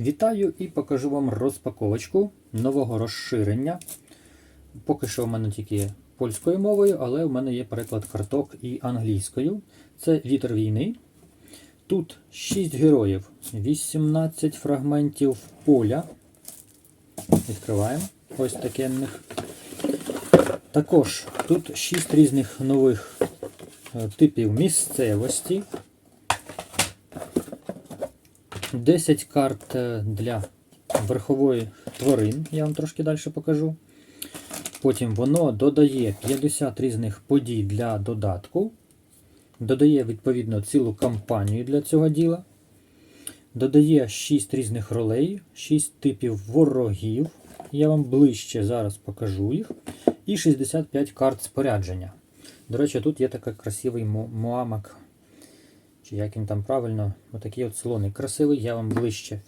Вітаю і покажу вам розпаковочку нового розширення. Поки що в мене тільки польською мовою, але в мене є переклад карток і англійською. Це вітер війни. Тут 6 героїв, 18 фрагментів поля. Відкриваємо. Ось такенних. Також тут 6 різних нових е, типів місцевості. 10 карт е, для верхової тварин, я вам трошки далі покажу. Потім воно додає 50 різних подій для додатку. Додає, відповідно, цілу кампанію для цього діла. Додає 6 різних ролей, 6 типів ворогів. Я вам ближче зараз покажу їх. І 65 карт спорядження. До речі, тут є такий красивий му- муамак чи як він там правильно, отакий от слоник красивий, я вам ближче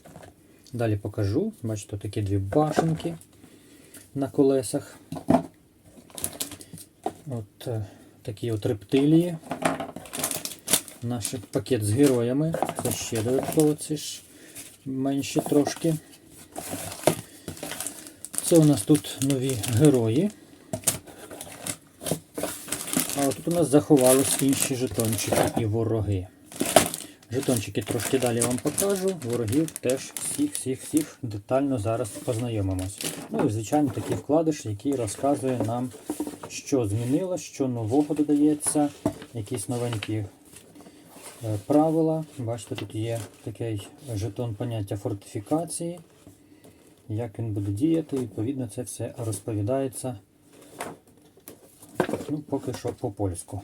далі покажу. Бачите, такі дві башенки на колесах. От е, такі от рептилії. Наш пакет з героями. Це ще додатково, це ж менше трошки. Це у нас тут нові герої. А тут у нас заховались інші жетончики і вороги. Жетончики трошки далі вам покажу. Ворогів теж всіх-всіх-всіх детально зараз познайомимось. Ну і звичайно такий вкладиш, який розказує нам, що змінилось, що нового додається, якісь новенькі е, правила. Бачите, тут є такий жетон поняття фортифікації. Як він буде діяти, відповідно, це все розповідається ну, поки що по польську.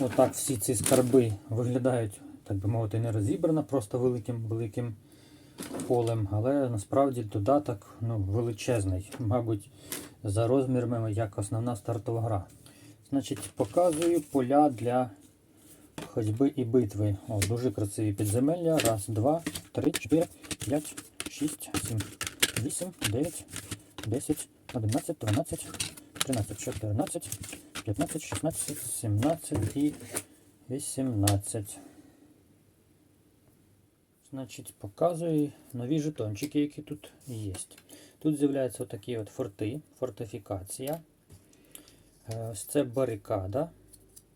Отак всі ці скарби виглядають, так би мовити, не розібрано, просто великим великим полем, але насправді додаток ну, величезний, мабуть, за розмірами як основна стартова гра. Значить, показую поля для ходьби і битви. О, дуже красиві підземелля. Раз, два, три, чотири, п'ять, шість, сім, вісім, дев'ять, десять, одинадцять, дванадцять, тринадцять, чотирнадцять. 15, 16, 17 і 18. Значить, показую нові жетончики, які тут є. Тут з'являються такі от форти, фортифікація. Е, Ось це барикада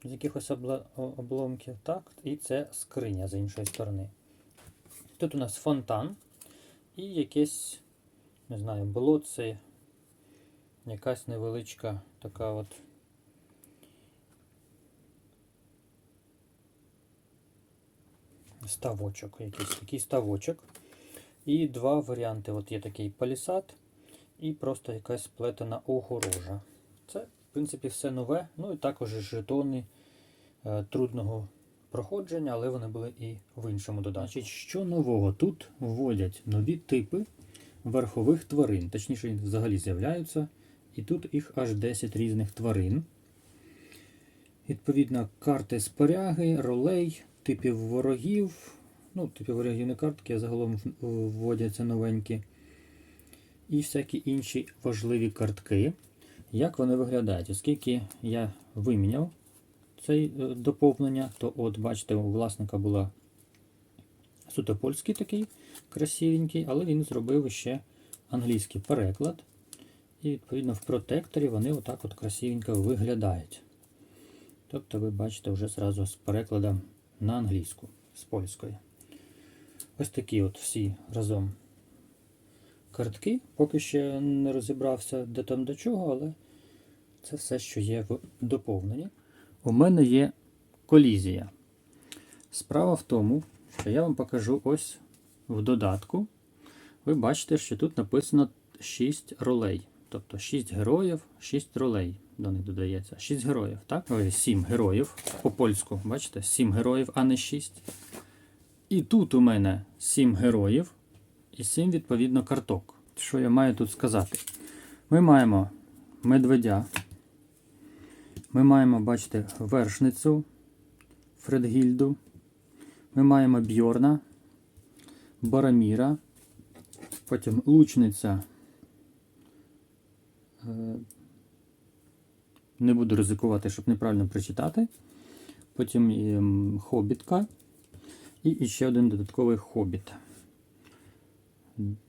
з якихось обломків. Так, і це скриня з іншої сторони. Тут у нас фонтан і якесь, не знаю, болотце, якась невеличка така от. Ставочок, якийсь такий ставочок. І два варіанти. От є такий палісад і просто якась сплетена огорожа. Це, в принципі, все нове. Ну і також жетони е, трудного проходження, але вони були і в іншому додатку. Значить, що нового? Тут вводять нові типи верхових тварин. Точніше, взагалі з'являються. І тут їх аж 10 різних тварин. Відповідно, карти споряги, ролей, типів ворогів. Ну, типів ворогів не картки, а загалом вводяться новенькі. І всякі інші важливі картки. Як вони виглядають? Оскільки я виміняв це доповнення, то от, бачите, у власника була суто польський такий красивенький, але він зробив ще англійський переклад. І відповідно в протекторі вони отак от красивенько виглядають. Тобто ви бачите вже зразу з перекладом на англійську з польської. Ось такі от всі разом картки. Поки ще не розібрався де там до чого, але це все, що є в доповненні. У мене є колізія. Справа в тому, що я вам покажу ось в додатку. Ви бачите, що тут написано 6 ролей. Тобто 6 героїв, 6 ролей до них додається. 6 героїв, так? Ой, 7 героїв. По польську, бачите, 7 героїв, а не 6. І тут у мене 7 героїв і 7, відповідно, карток. Що я маю тут сказати? Ми маємо медведя. Ми маємо, бачите, вершницю Фредгільду. Ми маємо Бьорна, Бараміра, потім лучниця. Не буду ризикувати, щоб неправильно прочитати. Потім хобітка і ще один додатковий хобіт.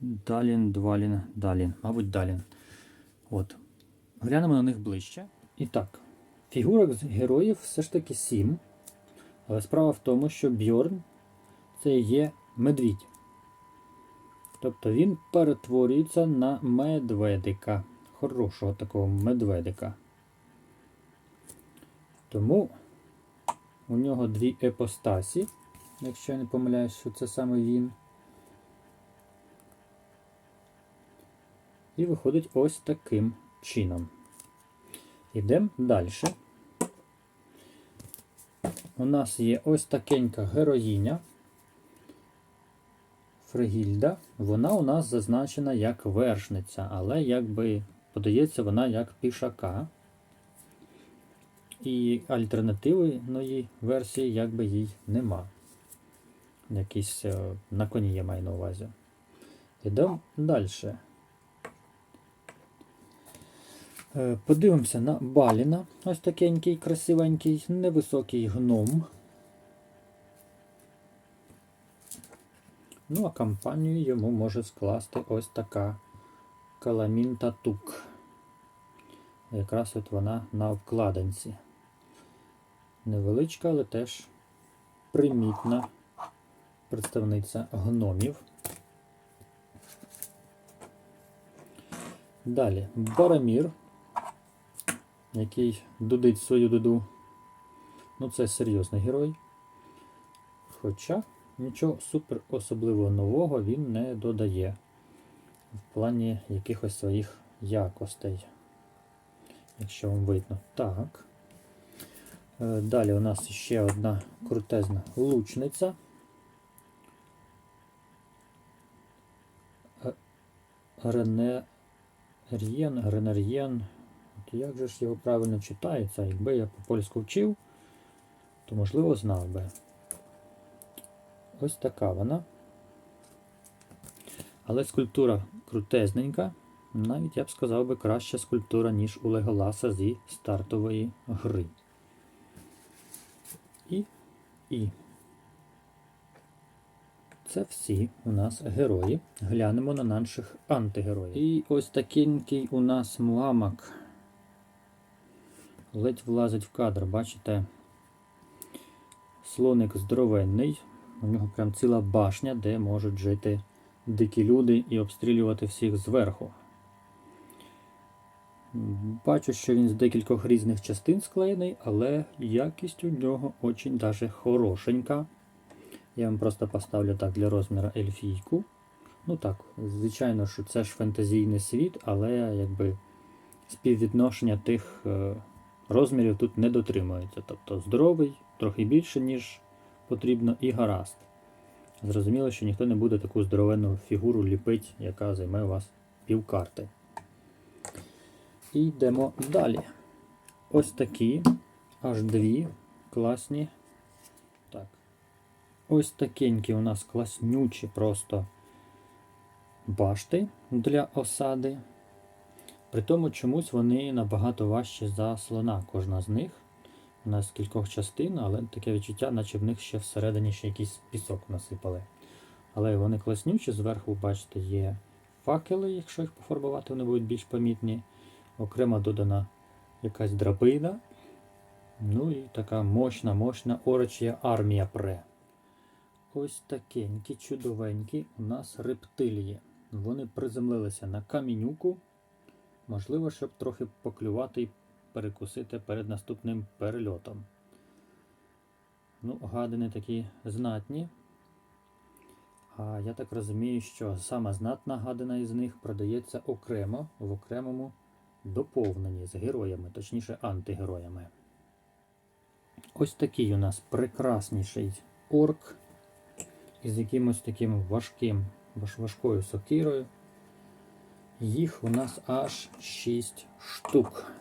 Далін, Двалін, Далін. Мабуть, Далін. От. Глянемо на них ближче. І так, фігурок з героїв все ж таки сім. Але справа в тому, що Бьорн це є медвідь. Тобто він перетворюється на медведика. Хорошого такого медведика. Тому у нього дві епостасі, якщо я не помиляюсь, що це саме він. І виходить ось таким чином. Йдемо далі. У нас є ось такенька героїня. Фригільда. Вона у нас зазначена як вершниця, але якби подається вона як пішака. І альтернативної версії якби їй нема. Якийсь е, на коні я маю на увазі. Йдемо далі. Е, Подивимося на Баліна. Ось такенький, красивенький, невисокий гном. Ну, а компанію йому може скласти ось така Каламінта Тук. Якраз от вона на обкладинці. Невеличка, але теж примітна представниця гномів. Далі Барамір, який дудить свою дуду. Ну, це серйозний герой. Хоча нічого супер особливо нового він не додає в плані якихось своїх якостей. Якщо вам видно. Так. Е, Далі у нас ще одна крутезна лучниця. Е, Рене Р'єн, Ренар'єн. От як же ж його правильно читається? Якби я по польську вчив, то можливо знав би. Ось така вона. Але скульптура крутезненька. Навіть я б сказав би краща скульптура, ніж у Леголаса зі стартової гри. І. Це всі у нас герої. Глянемо на наших антигероїв. І ось такенький у нас муамак. Ледь влазить в кадр, бачите? Слоник здоровенний. У нього прям ціла башня, де можуть жити дикі люди і обстрілювати всіх зверху. Бачу, що він з декількох різних частин склеєний, але якість у нього очень даже хорошенька. Я вам просто поставлю так для розміру ельфійку. Ну так, звичайно, що це ж фентезійний світ, але якби співвідношення тих е, розмірів тут не дотримується. Тобто здоровий, трохи більше, ніж потрібно, і гаразд. Зрозуміло, що ніхто не буде таку здоровенну фігуру ліпити, яка займе у вас півкарти. І йдемо далі. Ось такі, аж дві класні. Так. Ось такенькі у нас класнючі просто башти для осади. При тому чомусь вони набагато важчі за слона, кожна з них. У нас кількох частин, але таке відчуття, наче в них ще всередині ще якийсь пісок насипали. Але вони класнючі, зверху, бачите, є факели, якщо їх пофарбувати, вони будуть більш помітні. Окремо додана якась драбина. Ну і така мощна, мощна орочія армія пре. Ось такенькі, чудовенькі у нас рептилії. Вони приземлилися на камінюку. Можливо, щоб трохи поклювати і перекусити перед наступним перельотом. Ну, гадини такі знатні. А я так розумію, що сама знатна гадина із них продається окремо в окремому доповненні з героями, точніше антигероями. Ось такий у нас прекрасніший орк із якимось таким важким, важкою сокирою. Їх у нас аж 6 штук.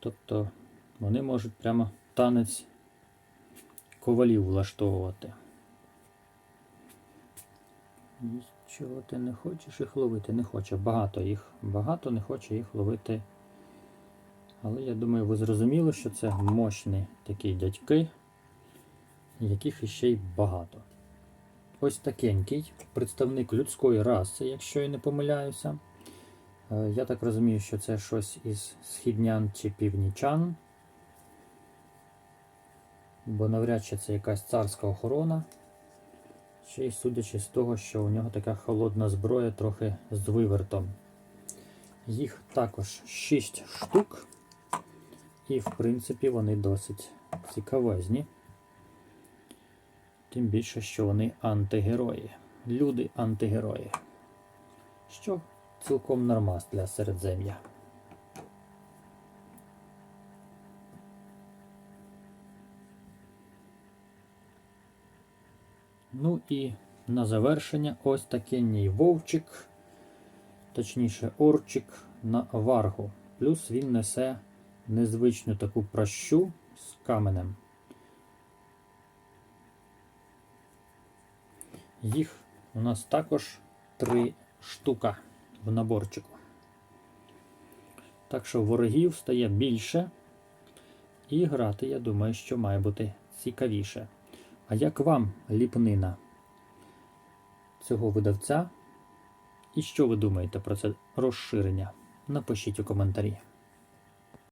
Тобто вони можуть прямо танець ковалів влаштовувати. Чого ти не хочеш їх ловити? Не хоче. Багато їх. Багато не хоче їх ловити. Але я думаю, ви зрозуміли, що це мощні такі дядьки, яких іще й багато. ось такенький, представник людської раси, якщо я не помиляюся. Е, Я так розумію, що це щось із східнян чи північан. Бо навряд чи це якась царська охорона. Ще й судячи з того, що у нього така холодна зброя трохи з вивертом. Їх також 6 штук. І, в принципі, вони досить цікавезні. Тим більше, що вони антигерої. Люди антигерої. Що цілком нормас для середзем'я. Ну і на завершення ось такий вовчик, точніше орчик на варгу. Плюс він несе незвичну таку пращу з каменем. Їх у нас також три штука в наборчику. Так що ворогів стає більше. І грати, я думаю, що має бути цікавіше. А як вам ліпнина цього видавця? І що ви думаєте про це розширення? Напишіть у коментарі.